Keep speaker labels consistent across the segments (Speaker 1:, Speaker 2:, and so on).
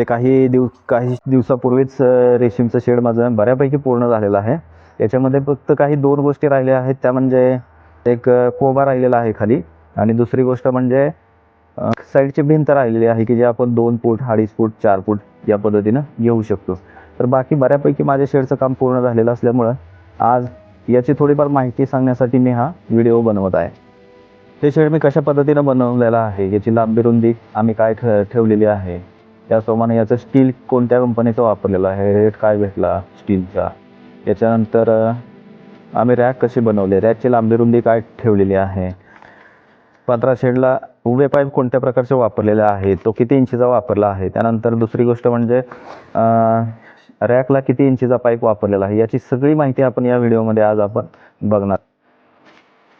Speaker 1: जे काही दिव काही दिवसापूर्वीच रेशीमचं शेड माझं बऱ्यापैकी पूर्ण झालेलं आहे. याच्यामध्ये फक्त काही दोन गोष्टी राहिल्या आहेत. त्या म्हणजे एक कोबा राहिलेला आहे खाली आणि दुसरी गोष्ट म्हणजे साईडची भिंत राहिलेली आहे की जे आपण दोन फूट अडीच फूट चार फूट या पद्धतीनं घेऊ शकतो. तर बाकी बऱ्यापैकी माझ्या शेडचं काम पूर्ण झालेलं असल्यामुळं आज याची थोडीफार माहिती सांगण्यासाठी मी हा व्हिडिओ बनवत आहे. हे शेड मी कशा पद्धतीनं बनवलेलं आहे याची लांबी रुंदी आम्ही काय ठेवलेली आहे? त्याचप्रमाणे याचं स्टील कोणत्या कंपनीचं वापरलेलं आहे? रेट काय भेटला स्टीलचा? याच्यानंतर आम्ही रॅक कशी बनवले? रॅकची लांबी रुंदी काय ठेवलेली आहे? पंधरा शेडला उभे पाईप कोणत्या प्रकारचे वापरलेले आहे? तो किती इंचीचा वापरला आहे? त्यानंतर दुसरी गोष्ट म्हणजे रॅकला किती इंचीचा पाईप वापरलेला आहे? याची सगळी माहिती आपण या व्हिडिओमध्ये आज आपण बघणार.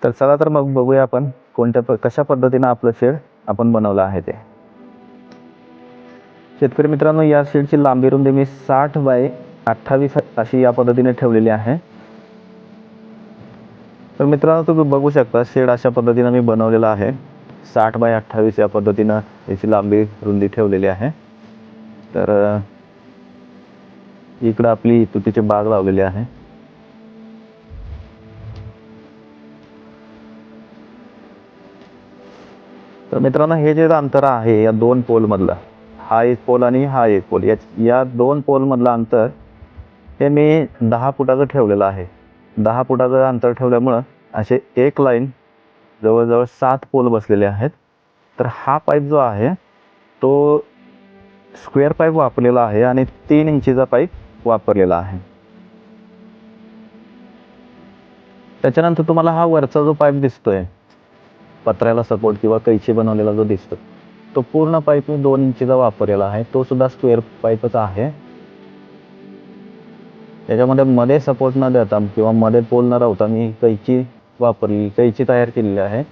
Speaker 1: तर चला तर मग बघूया आपण कोणत्या प कशा पद्धतीनं आपलं शेड आपण बनवलं आहे ते. शेतकरी मित्रांनो या शेडची लांबी रुंदी मी साठ बाय अठ्ठावीस अशी या पद्धतीने ठेवलेली आहे. तर मित्रांनो तुम्ही बघू शकता शेड अशा पद्धतीनं मी बनवलेला आहे. साठ बाय अठ्ठावीस या पद्धतीनं याची लांबी रुंदी ठेवलेली आहे. तर इकडं आपली तुतीची बाग लावलेली आहे. तर मित्रांनो हे जे अंतर आहे या दोन पोलमधलं हा एक पोल आणि हा एक पोल. या या दोन पोलमधलं अंतर हे मी दहा फुटाचं ठेवलेलं आहे. दहा फुटाचं अंतर ठेवल्यामुळं असे एक लाईन जवळजवळ सात पोल बसलेले आहेत. तर हा पाईप जो आहे तो स्क्वेअर पाईप वापरलेला आहे आणि तीन इंचीचा पाईप वापरलेला आहे. त्याच्यानंतर तुम्हाला हा वरचा जो पाईप दिसतोय पत्र्याला सपोर्ट किंवा कैची बनवलेला जो दिसतो तो पूर्ण पाईप मी दोन इंचीचा वापरलेला आहे. तो सुद्धा स्क्वेअर पाईपच आहे. त्याच्यामध्ये मध्ये सपोर्ट न देता किंवा मध्ये पोल न राहता मी कैची वापरली कैची तयार केलेली आहे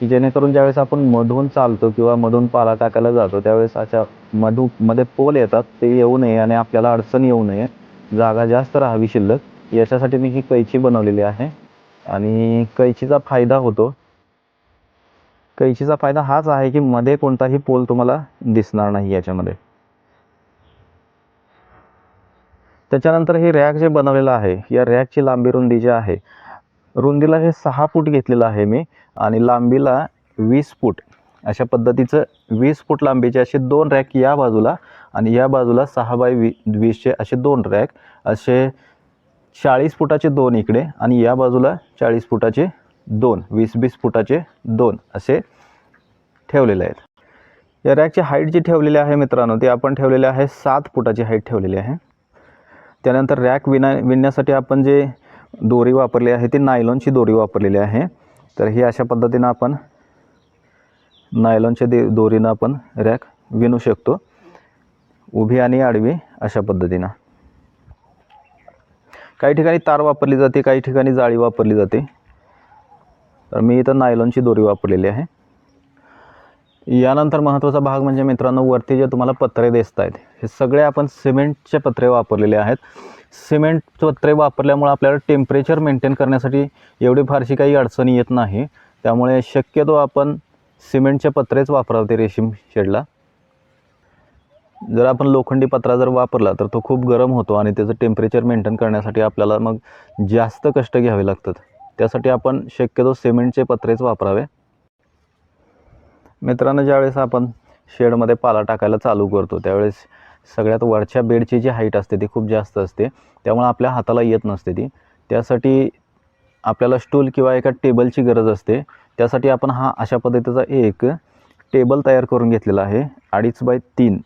Speaker 1: की जेणेकरून ज्यावेळेस आपण मधून चालतो किंवा मधून पाला टाकायला जातो त्यावेळेस अशा मधू मध्ये पोल येतात ते येऊ नये आणि आपल्याला अडचण येऊ नये. जागा जास्त राहावी शिल्लक. याच्यासाठी मी ही कैची बनवलेली आहे. आणि कैचीचा फायदा होतो कैचीचा फायदा हाच आहे की मध्ये कोणताही पोल तुम्हाला दिसणार नाही याच्यामध्ये. त्याच्यानंतर हे रॅक जे बनवलेलं आहे या रॅकची लांबी रुंदी जी आहे रुंदीला हे सहा फूट घेतलेलं आहे मी आणि लांबीला वीस फूट. अशा पद्धतीचं वीस फूट लांबीचे असे दोन रॅक या बाजूला आणि या बाजूला सहा बाय वी वीसचे असे दोन रॅक असे चाळीस फुटाचे दोन इकडे आणि या बाजूला चाळीस फुटाचे दोन वीस वीस फुटाचे दोन असे ठेवलेले आहेत. या रॅकची हाईट जी ठेवलेली आहे मित्रांनो ती आपण ठेवलेली आहे सात फुटाची हाईट ठेवलेली आहे. त्यानंतर रॅक विना विणण्यासाठी आपण जे दोरी वापरली आहे ती नायलॉनची दोरी वापरलेली आहे. तर ही अशा पद्धतीनं आपण नायलॉनच्या दे दोरीनं आपण रॅक विणू शकतो. उभी आणि आडवी अशा पद्धतीनं. काही ठिकाणी तार वापरली जाते काही ठिकाणी जाळी वापरली जाते. तर मी इथं नायलॉनची दोरी वापरलेली आहे. यानंतर महत्त्वाचा भाग म्हणजे मित्रांनो वरती जे तुम्हाला पत्रे दिसत आहेत हे सगळे आपण सिमेंटचे पत्रे वापरलेले आहेत. सिमेंट पत्रे वापरल्यामुळे आपल्याला टेम्परेचर मेंटेन करण्यासाठी एवढी फारशी काही अडचणी येत नाही. त्यामुळे शक्यतो आपण सिमेंटचे पत्रेच वापरावते रेशीम शेडला. जर आपण लोखंडी पत्रा जर वापरला तर तो खूप गरम होतो आणि त्याचं टेम्परेचर मेंटेन करण्यासाठी आपल्याला मग जास्त कष्ट घ्यावे लागतात. त्यासाठी आपण शक्यतो सिमेंटचे पत्रेच वापरावे. मित्रांनो ज्यावेळेस आपण शेडमध्ये पाला टाकायला चालू करतो त्यावेळेस सगळ्यात वरच्या बेडची जी हाईट असते ती खूप जास्त असते. त्यामुळे आपल्या हाताला येत नसते ती. त्यासाठी आपल्याला स्टूल किंवा एका टेबलची गरज असते. त्यासाठी आपण हा अशा पद्धतीचा एक टेबल तयार करून घेतलेला आहे. अडीच बाय तीन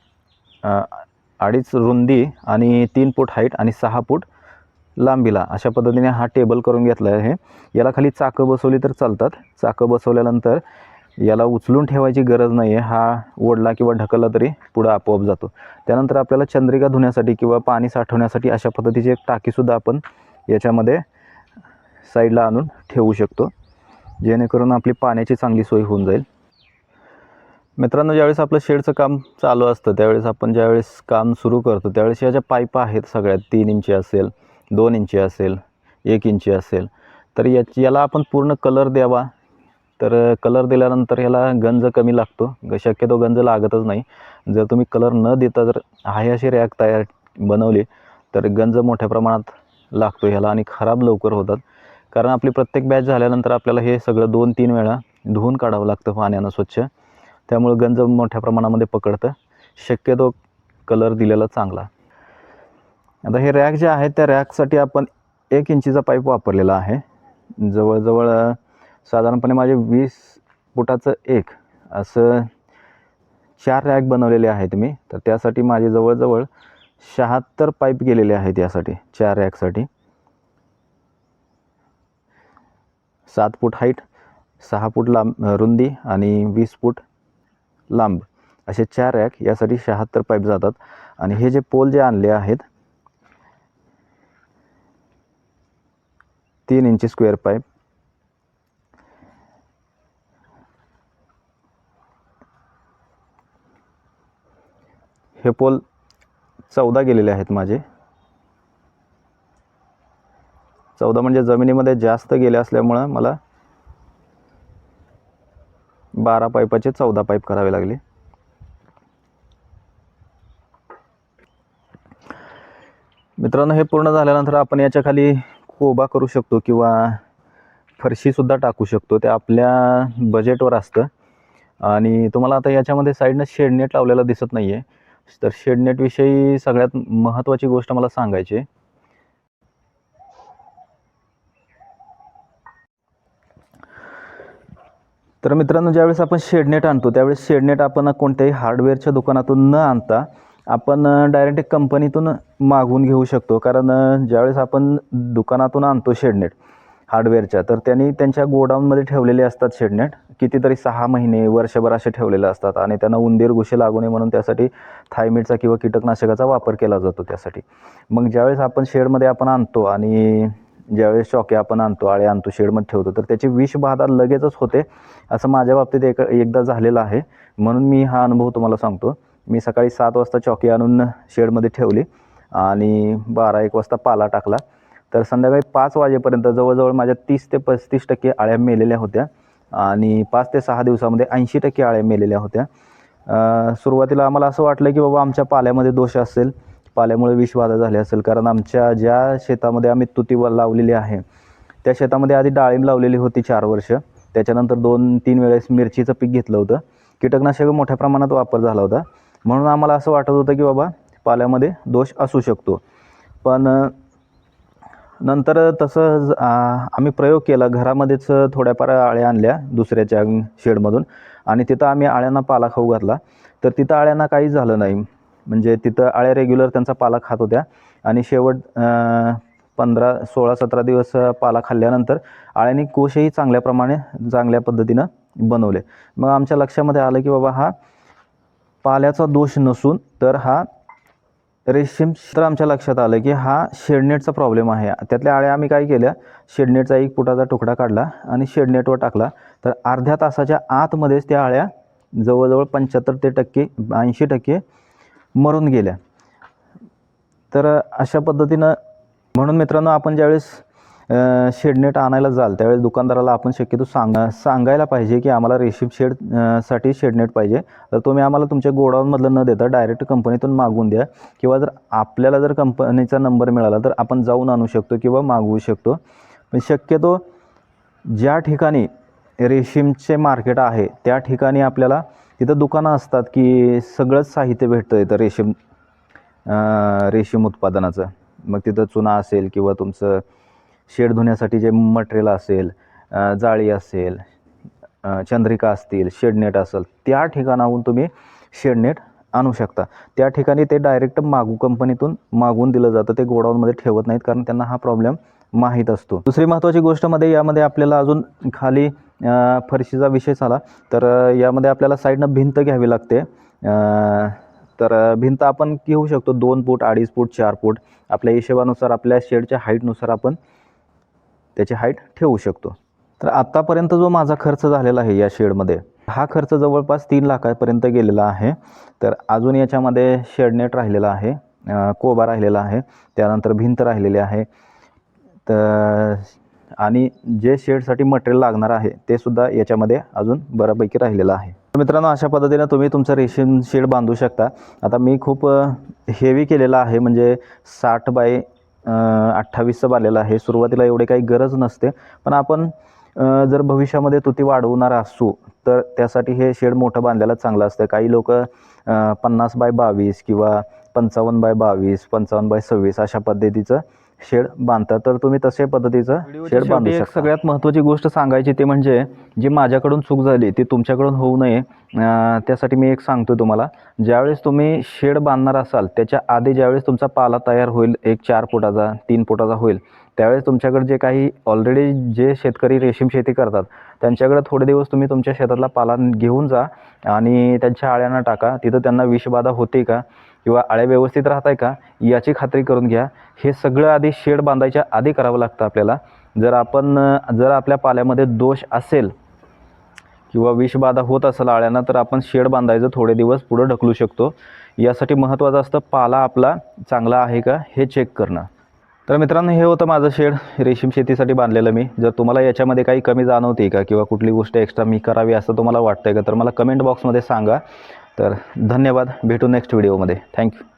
Speaker 1: अडीच रुंदी आणि तीन फूट हाईट आणि सहा फूट लांबीला. अशा पद्धतीने हा टेबल करून घेतला आहे याला खाली चाकं बसवली तर चालतात. चाकं बसवल्यानंतर याला उचलून ठेवायची गरज नाही आहे हा ओढला किंवा ढकलला तरी पुढं आपोआप जातो. त्यानंतर आपल्याला चंद्रिका धुण्यासाठी किंवा पाणी साठवण्यासाठी अशा पद्धतीची एक टाकीसुद्धा आपण याच्यामध्ये साईडला आणून ठेवू शकतो. जेणेकरून आपली पाण्याची चांगली सोय होऊन जाईल. मित्रांनो ज्यावेळेस आपलं शेडचं काम चालू असतं त्यावेळेस आपण ज्यावेळेस काम सुरू करतो त्यावेळेस या ज्या पाईप आहेत सगळ्यात तीन इंची असेल दोन इंची असेल एक इंची असेल तर याची याला आपण पूर्ण कलर द्यावा. तर कलर दिल्यानंतर ह्याला गंज कमी लागतो. ग- शक्यतो गंज लागतच नाही. जर तुम्ही कलर न देता जर आहे अशी रॅक तयार बनवली तर गंज मोठ्या प्रमाणात लागतो ह्याला आणि खराब लवकर होतात. कारण आपली प्रत्येक बॅच झाल्यानंतर आपल्याला हे सगळं दोन तीन वेळा धुवून काढावं लागतं पाण्यानं स्वच्छ. त्यामुळं गंज मोठ्या प्रमाणामध्ये पकडतं. शक्यतो कलर दिलेला चांगला. आता हे रॅक जे आहे त्या रॅकसाठी आपण एक इंचीचा पाईप वापरलेला आहे. जवळजवळ साधारणपणे माझे वीस फुटाचं एक असं चार रॅक बनवलेले आहेत मी. तर त्यासाठी माझे जवळजवळ शहात्तर पाईप गेलेले आहेत यासाठी चार रॅकसाठी सात फूट हाईट सहा फूट लांब रुंदी आणि वीस फूट लांब असे चार रॅक यासाठी शहात्तर पाईप जातात. आणि हे जे पोल जे आणले आहेत तीन इंची स्क्वेअर पाईप. हे पोल चौदा गेलेले आहेत माझे. चौदा म्हणजे जमिनीमध्ये जास्त गेले असल्यामुळं मला बारा पाईपाचे चौदा पाईप करावे लागले. मित्रांनो हे पूर्ण झाल्यानंतर आपण याच्या खाली उभा करू शकतो किंवा फरशीसुद्धा टाकू शकतो ते आपल्या बजेटवर असतं. आणि तुम्हाला आता याच्यामध्ये साईडनं शेडनेट लावलेला दिसत नाही आहे तर शेडनेटविषयी सगळ्यात महत्त्वाची गोष्ट मला सांगायची तर मित्रांनो ज्यावेळेस आपण शेडनेट आणतो त्यावेळेस शेडनेट आपण कोणत्याही हार्डवेअरच्या दुकानातून न आणता आपण डायरेक्ट एक कंपनीतून मागवून घेऊ शकतो. कारण ज्यावेळेस आपण दुकानातून आणतो शेडनेट हार्डवेअरच्या तर त्यांनी त्यांच्या गोडाऊनमध्ये ठेवलेले असतात शेडनेट. कितीतरी सहा महिने वर्षभर असे ठेवलेले असतात आणि त्यांना उंदीर घुशी लागू नये म्हणून त्यासाठी थायमिटचा किंवा कीटकनाशकाचा वापर केला जातो त्यासाठी. मग ज्यावेळेस आपण शेडमध्ये आपण आणतो आणि ज्यावेळेस चॉके आपण आणतो आळे आणतो शेडमध्ये ठेवतो तर त्याची विषबाधा लगेचच होते असं माझ्या बाबतीत एक एकदा झालेलं आहे. म्हणून मी हा अनुभव तुम्हाला सांगतो. मी सकाळी सात वाजता चॉकी आणून शेडमध्ये ठेवली आणि बारा एक वाजता पाला टाकला. तर संध्याकाळी पाच वाजेपर्यंत जवळजवळ माझ्या तीस ते पस्तीस टक्के आळ्या मेलेल्या होत्या आणि पाच ते सहा दिवसामध्ये ऐंशी टक्के आळ्या मेलेल्या होत्या. सुरुवातीला आम्हाला असं वाटलं की बाबा आमच्या पाल्यामध्ये दोष असेल पाल्यामुळे विषबाधा झाली असेल कारण आमच्या ज्या शेतामध्ये आम्ही तुती व- लावलेली आहे त्या शेतामध्ये आधी डाळिंब लावलेली होती चार वर्ष. त्याच्यानंतर दोन तीन वेळेस मिरचीचं पीक घेतलं होतं. कीटकनाशक मोठ्या प्रमाणात वापर झाला होता. म्हणून आम्हाला असं वाटत होतं की बाबा पाल्यामध्ये दोष असू शकतो. पण नंतर तसं ज- आम्ही प्रयोग केला. घरामध्येच थोड्याफार आळ्या आणल्या दुसऱ्याच्या शेडमधून आणि तिथं आम्ही आळ्यांना पाला खाऊ घातला. तर तिथं आळ्यांना काहीच झालं नाही. म्हणजे तिथं आळ्या रेग्युलर त्यांचा पाला खात होत्या आणि शेवट पंधरा सोळा सतरा दिवस पाला खाल्ल्यानंतर आळ्यांनी कोशही चांगल्याप्रमाणे चांगल्या पद्धतीनं बनवले. मग आमच्या लक्षामध्ये आलं की बाबा हा पाल्याचा दोष नसून तर हा रेशीम तर आमच्या लक्षात आलं की हा शेडनेटचा प्रॉब्लेम आहे. त्यातल्या आळ्या आम्ही काय केल्या? शेडनेटचा एक फुटाचा तुकडा काढला आणि शेडनेटवर टाकला. तर अर्ध्या तासाच्या आतमध्येच त्या आळ्या जवळजवळ पंच्याहत्तर ते टक्के ऐंशी टक्के मरून गेल्या. तर अशा पद्धतीनं म्हणून मित्रांनो आपण ज्यावेळेस शेडनेट आणायला जाल त्यावेळेस दुकानदाराला आपण शक्यतो सांग सांगायला पाहिजे की आम्हाला रेशीम शेडसाठी शेडनेट पाहिजे. तर तुम्ही आम्हाला तुमच्या गोडाऊनमधलं न देता डायरेक्ट कंपनीतून मागवून द्या. किंवा जर आपल्याला जर कंपनीचा नंबर मिळाला तर आपण जाऊन आणू शकतो किंवा मागवू शकतो. पण शक्यतो ज्या ठिकाणी रेशीमचे मार्केट आहे त्या ठिकाणी आपल्याला तिथं दुकानं असतात की सगळंच साहित्य भेटतं इथं रेशीम रेशीम उत्पादनाचं. मग तिथं चुना असेल किंवा तुमचं शेड धुण्यासाठी जे मटेरियल असेल जाळी असेल चंद्रिका असतील शेडनेट असेल त्या ठिकाणाहून तुम्ही शेडनेट आणू शकता. त्या ठिकाणी ते डायरेक्ट मागू कंपनीतून मागून दिलं जातं. ते गोडाऊनमध्ये ठेवत नाहीत कारण त्यांना हा प्रॉब्लेम माहीत असतो. दुसरी महत्त्वाची गोष्टमध्ये यामध्ये आपल्याला अजून खाली फरशीचा विषय झाला. तर यामध्ये आपल्याला साईडनं भिंत घ्यावी लागते. तर भिंत आपण घेऊ शकतो. दोन फूट अडीच फूट चार फूट. आपल्या हिशेबानुसार आपल्या शेडच्या हाईटनुसार आपण त्याची हाईट ठेवू शकतो. तर आत्तापर्यंत जो माझा खर्च झालेला आहे या शेडमध्ये हा खर्च जवळपास तीन लाखापर्यंत गेलेला आहे. तर अजून याच्यामध्ये शेडनेट राहिलेला आहे कोबा राहिलेला आहे त्यानंतर भिंत राहिलेली आहे. तर आणि जे शेडसाठी मटेरियल लागणार आहे ते सुद्धा याच्यामध्ये अजून बऱ्यापैकी राहिलेलं आहे. मित्रांनो अशा पद्धतीनं तुम्ही तुमचं रेशीम शेड बांधू शकता. आता मी खूप हेवी केलेला आहे म्हणजे साठ बाय अठ्ठावीसचं आलेलं आहे. सुरुवातीला एवढे काही गरज नसते. पण आपण जर भविष्यामध्ये तुती वाढवणार असू तर त्यासाठी हे शेड मोठं बांधायला चांगलं असतं. काही लोक पन्नास बाय बावीस किंवा पंचावन्न बाय बावीस पंचावन्न बाय सव्वीस अशा पद्धतीचं शेड बांधतात तर तुम्ही तशा पद्धतीचं शेड बांधू शकता. सगळ्यात महत्त्वाची गोष्ट सांगायची ते म्हणजे जी माझ्याकडून चूक झाली ती तुमच्याकडून होऊ नये त्यासाठी मी एक सांगतो तुम्हाला. ज्यावेळेस तुम्ही शेड बांधणार असाल त्याच्या आधी ज्यावेळेस तुमचा पाला तयार होईल एक चार फुटाचा तीन फुटाचा होईल त्यावेळेस तुमच्याकडे जे काही ऑलरेडी जे शेतकरी रेशीम शेती करतात त्यांच्याकडे थोडे दिवस तुम्ही तुमच्या शेतातला पाला घेऊन जा आणि त्यांच्या अळ्यांना टाका. तिथं त्यांना विषबाधा होते का? किंवा अळ्या व्यवस्थित राहत आहे का याची खात्री करून घ्या. हे सगळं आधी शेड बांधायच्या आधी करावं लागतं आपल्याला. जर आपण जर आपल्या पाल्यामध्ये दोष असेल किंवा विषबाधा होत असेल अळ्यांना तर आपण शेड बांधायचं थोडे दिवस पुढं ढकलू शकतो. यासाठी महत्त्वाचं असतं पाला आपला चांगला आहे का हे चेक करणं. तर मित्रांनो हे होतं माझं शेड. रेशीम शेतीसाठी बांधलेलं मी. जर तुम्हाला याच्यामध्ये काही कमी जाणवते का किंवा कुठली गोष्ट एक्स्ट्रा मी करावी असं तुम्हाला वाटतंय का तर मला कमेंट बॉक्समध्ये सांगा. तर धन्यवाद. भेटू नेक्स्ट व्हिडिओमध्ये थँक्यू